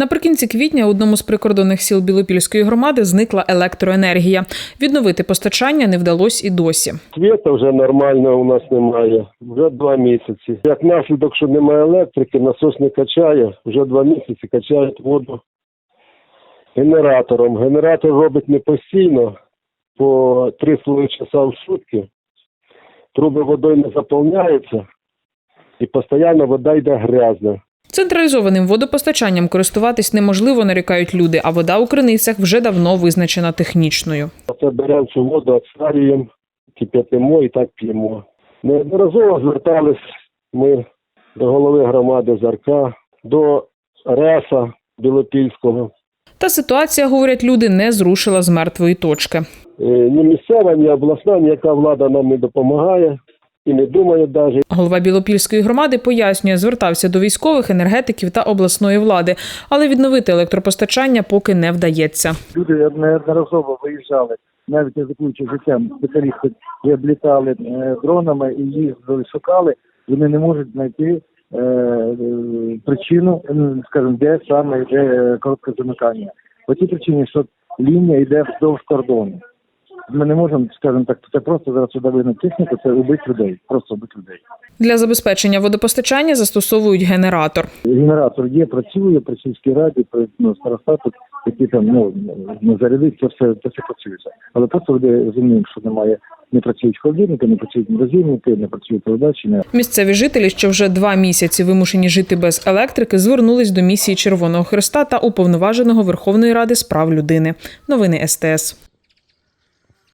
Наприкінці квітня одному з прикордонних сіл Білопільської громади зникла електроенергія. Відновити постачання не вдалося і досі. Світа вже нормально у нас немає. Вже два місяці. Як наслідок, що немає електрики, насос не качає. Вже два місяці качають воду генератором. Генератор робить не постійно, по 3,5 часа в сутки. Труби водою не заповняються, і постійно вода йде грязна. Централізованим водопостачанням користуватись неможливо, нарікають люди, а вода у криницях вже давно визначена технічною. Це беремо цю воду, відстарюємо, кип'ятимо і так п'ємо. Неодноразово звертались ми до голови громади Зарка, до РЕСа Білопільського. Та ситуація, говорять люди, не зрушила з мертвої точки. Е, Ні місцева, ні обласна, ніяка влада нам не допомагає і не думає навіть. Голова Білопільської громади пояснює, звертався до військових, енергетиків та обласної влади, але відновити електропостачання поки не вдається. Люди неодноразово виїжджали, навіть ризикуючи життям, спеціалісти облітали е, дронами і їздили, шукали. Вони не можуть знайти е, е, причину, м, скажімо, де саме йде е, коротке замикання. По тій причині, що лінія йде вздовж кордону. Ми не можемо, скажімо так, це просто зараз сюди вигнати техніку, це убить людей, просто убить людей. Для забезпечення водопостачання застосовують генератор. Генератор є, працює при сільській раді, при ну, старостатах, які там ну, не зарядить, це все, це все працюється. Але просто люди розуміємо, що немає, не працюють холодильники, не працюють морозильники, не працюють передачі, не Місцеві жителі, що вже два місяці вимушені жити без електрики, звернулись до місії Червоного Христа та уповноваженого Верховної Ради з прав людини. Новини СТС.